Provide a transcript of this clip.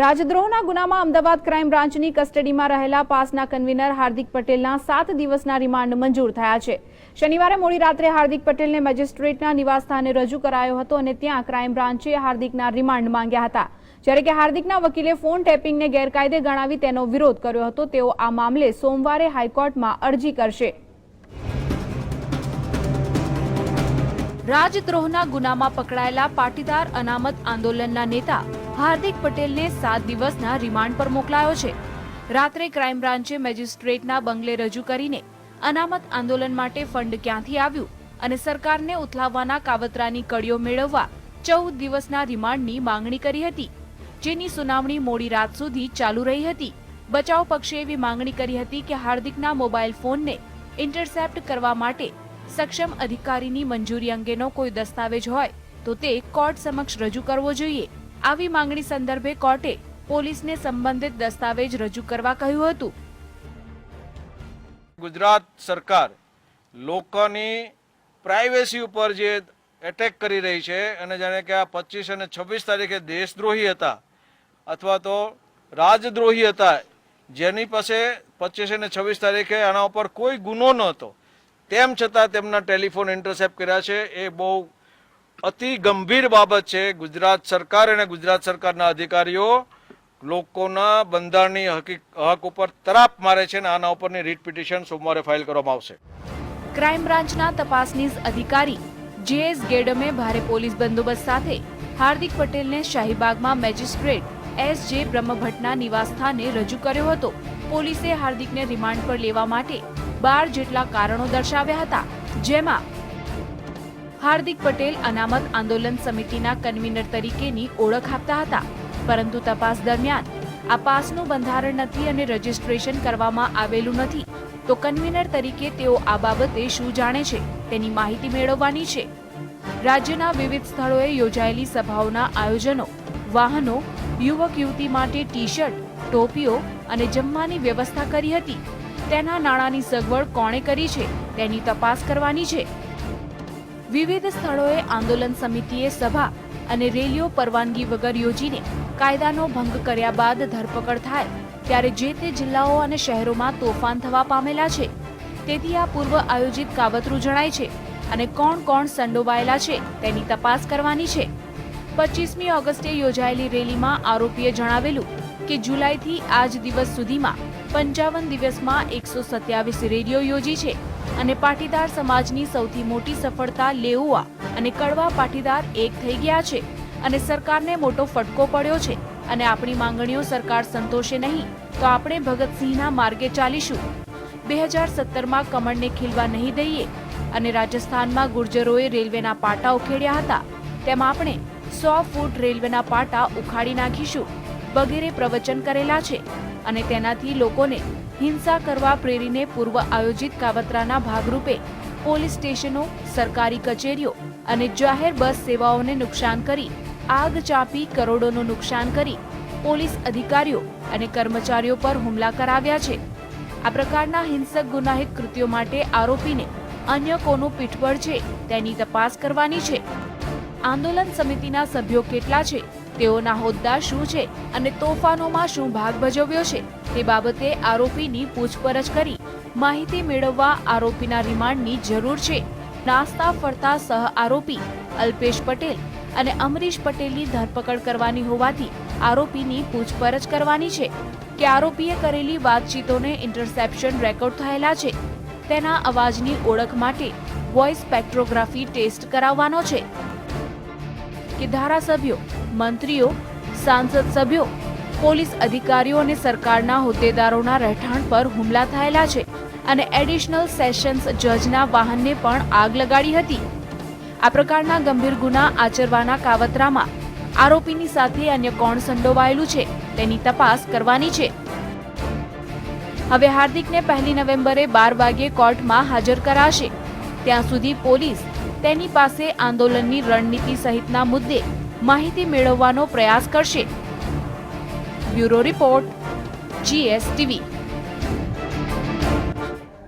રાજદ્રોહના ગુનામાં અમદાવાદ ક્રાઇમ બ્રાન્ચની કસ્ટડીમાં રહેલા પાસના કન્વીનર હાર્દિક પટેલના સાત દિવસના રિમાન્ડ મંજૂર થયા છે. શનિવારે મોડી રાત્રે હાર્દિક પટેલને મેજિસ્ટ્રેટના નિવાસસ્થાને રજૂ કરાયો હતો અને ત્યાં ક્રાઇમ બ્રાન્ચે હાર્દિકના રિમાન્ડ માંગ્યા હતા. જ્યારે કે હાર્દિકના વકીલે ફોન ટેપિંગને ગેરકાયદે ગણાવી તેનો વિરોધ કર્યો હતો. તેઓ આ મામલે સોમવારે હાઈકોર્ટમાં અરજી કરશે. રાજદ્રોહના ગુનામાં પકડાયેલા પાટીદાર અનામત આંદોલનના નેતા હાર્દિક પટેલને સાત દિવસના રિમાન્ડ પર મોકલાયો છે. રાત્રે ક્રાઇમ બ્રાન્ચે મેજિસ્ટ્રેટના બંગલે રજૂ કરીને અનામત આંદોલન માટે ફંડ ક્યાંથી આવ્યું અને સરકારને ઉથલાવવાના કાવતરાની કડીઓ મેળવવા ચૌદ દિવસના રિમાન્ડની માંગણી કરી હતી. જેની સુનાવણી મોડી રાત સુધી ચાલુ રહી હતી. બચાવ પક્ષે એવી માંગણી કરી હતી કે હાર્દિકના મોબાઈલ ફોનને ઇન્ટરસેપ્ટ કરવા માટે સક્ષમ અધિકારીની મંજૂરી અંગેનો કોઈ દસ્તાવેજ હોય, તો તે કોર્ટ સમક્ષ રજૂ કરવો જોઈએ. આવી માંગણી સંદર્ભે કોર્ટે પોલીસને સંબંધિત દસ્તાવેજ રજૂ કરવા કહ્યું હતું. ગુજરાત સરકાર લોકોની પ્રાઇવેસી ઉપર જે એટેક કરી રહી છે, અને જાણે કે આ પચીસ અને છવ્વીસ તારીખે દેશદ્રોહી હતા, અથવા તો રાજદ્રોહી હતા, જેની પાસે પચીસ અને છવ્વીસ તારીખે આના ઉપર કોઈ ગુનો નહોતો. તેમ છતાં તેમના ટેલિફોન ઇન્ટરસેપ્ટ કર્યા છે. એ બહુ અતિ ગંભીર બાબત છે. ગુજરાત સરકાર અને ગુજરાત સરકારના અધિકારીઓ લોકોના બંધારણની હક ઉપર તરાપ મારે છે અને આના ઉપરની રીટ પિટિશન સોમવારે ફાઇલ કરવામાં આવશે. ક્રાઇમ બ્રાન્ચના તપાસની અધિકારી જેએસ ગેડમે ભારે પોલીસ બંદોબસ્ત સાથે હાર્દિક પટેલને શાહીબાગમાં મેજિસ્ટ્રેટ એસ જે બ્રહ્મભટ્ટના નિવાસસ્થાને રજૂ કર્યો હતો. પોલીસે હાર્દિકને રિમાન્ડ પર લેવા માટે બાર જેટલા કારણો દર્શાવ્યા હતા. જેમાં હાર્દિક પટેલ અનામત આંદોલન સમિતિના કન્વીનર તરીકેની ઓળખ આપતા હતા. પરંતુ તપાસ દરમિયાન આ પાસનું બંધારણ નથી અને રજીસ્ટ્રેશન કરવામાં આવેલું નથી, તો કન્વીનર તરીકે તેઓ આ બાબતે શું જાણે છે, તેની માહિતી મેળવવાની છે. રાજ્યના વિવિધ સ્થળોએ યોજાયેલી સભાઓના આયોજનો, વાહનો, યુવક યુવતી માટે ટી શર્ટ ટોપીઓ અને જમવાની વ્યવસ્થા કરી હતી. તેના નાણાંની સગવડ કોણે કરી છે, તેની તપાસ કરવાની છે. વિવિધ સ્થળોએ આંદોલન સમિતિએ સભા અને રેલીઓ પરવાનગી વગર યોજીને કાયદાનો ભંગ કર્યા બાદ ધરપકડ થાય, ત્યારે જે તે જિલ્લાઓ અને શહેરોમાં તોફાન થવા પામેલા છે, તેથી આ પૂર્વ આયોજિત કાવતરું જણાય છે અને કોણ કોણ સંડોવાયેલા છે તેની તપાસ કરવાની છે. પચીસમી ઓગસ્ટે યોજાયેલી રેલીમાં આરોપીએ જણાવેલું કે જુલાઈથી આજ દિવસ સુધીમાં પંચાવન દિવસમાં એકસો સત્યાવીસ રેડિયો યોજી છે અને પાટીદાર સમાજની સૌથી મોટી સફળતા લેઉઆ અને કડવા પાટીદાર એક થઈ ગયા છે અને સરકારને મોટો ફટકો પડ્યો છે અને આપણી માંગણીઓ સરકાર સંતોષે નહીં તો આપણે ભગતસિંહના માર્ગે ચાલીશું. બે હજાર સત્તરમાં કમળને ખીલવા નહીં દઈએ અને રાજસ્થાનમાં ગુર્જરોએ રેલવેના પાટા ઉખેડ્યા હતા. તેમ આપણે સો ફૂટ રેલવેના પાટા ઉખાડી નાખીશું. વગેરે પ્રવચન કરેલા છે. અને તેનાથી લોકોને હિંસા કરવા પ્રેરીને પૂર્વ આયોજિત કાવતરાના ભાગરૂપે પોલીસ સ્ટેશનો, સરકારી કચેરીઓ અને જાહેર બસ સેવાઓને નુકસાન કરી, આગ ચાપી, કરોડોનું નુકસાન કરી પોલીસ અધિકારીઓ અને કર્મચારીઓ પર હુમલા કરાવ્યા છે. આ પ્રકારના હિંસક ગુનાહિત કૃત્યો માટે આરોપીને અન્ય કોનું પીઠબળ છે તેની તપાસ કરવાની છે. આંદોલન સમિતિના સભ્યો કેટલા છે તેઓના હોદ્દા શું છે અને તોફાનોમાં શું ભાગ ભજવ્યો છે તે બાબતે આરોપીની પૂછપરછ કરી માહિતી મેળવવા આરોપીના રિમાન્ડની જરૂર છે. નાસ્તા ફરતા સહ આરોપી અલ્પેશ પટેલ અને અમરીશ પટેલની ધરપકડ કરવાની હોવાથી આરોપીની પૂછપરછ કરવાની છે કે આરોપીએ કરેલી વાતચીતોને ઇન્ટરસેપ્શન રેકોર્ડ થયેલા છે. તેના અવાજની ઓળખ માટે વોઇસ સ્પેક્ટ્રોગ્રાફી ટેસ્ટ કરાવવાનો છે. કે ધારાસભ્યો મંત્રીઓ, સાંસદ સભ્યો, પોલીસ અધિકારીઓ અને સરકારના હોદ્દેદારોના રહેઠાણ પર હુમલા થયેલા છે અને એડિશનલ સેશન્સ જજના વાહનને પણ આગ લગાડી હતી. આ પ્રકારના ગંભીર ગુના આચરવાના કાવતરામાં આરોપીની સાથે અન્ય કોણ સંડોવાયેલું છે તેની તપાસ કરવાની છે. હવે હાર્દિકને પહેલી નવેમ્બરે બાર વાગ્યે કોર્ટમાં હાજર કરાશે. ત્યાં સુધી પોલીસ તેની પાસે આંદોલનની રણનીતિ સહિતના મુદ્દે માહિતી મેળવવાનો પ્રયાસ કરશે. Bureau report GSTV.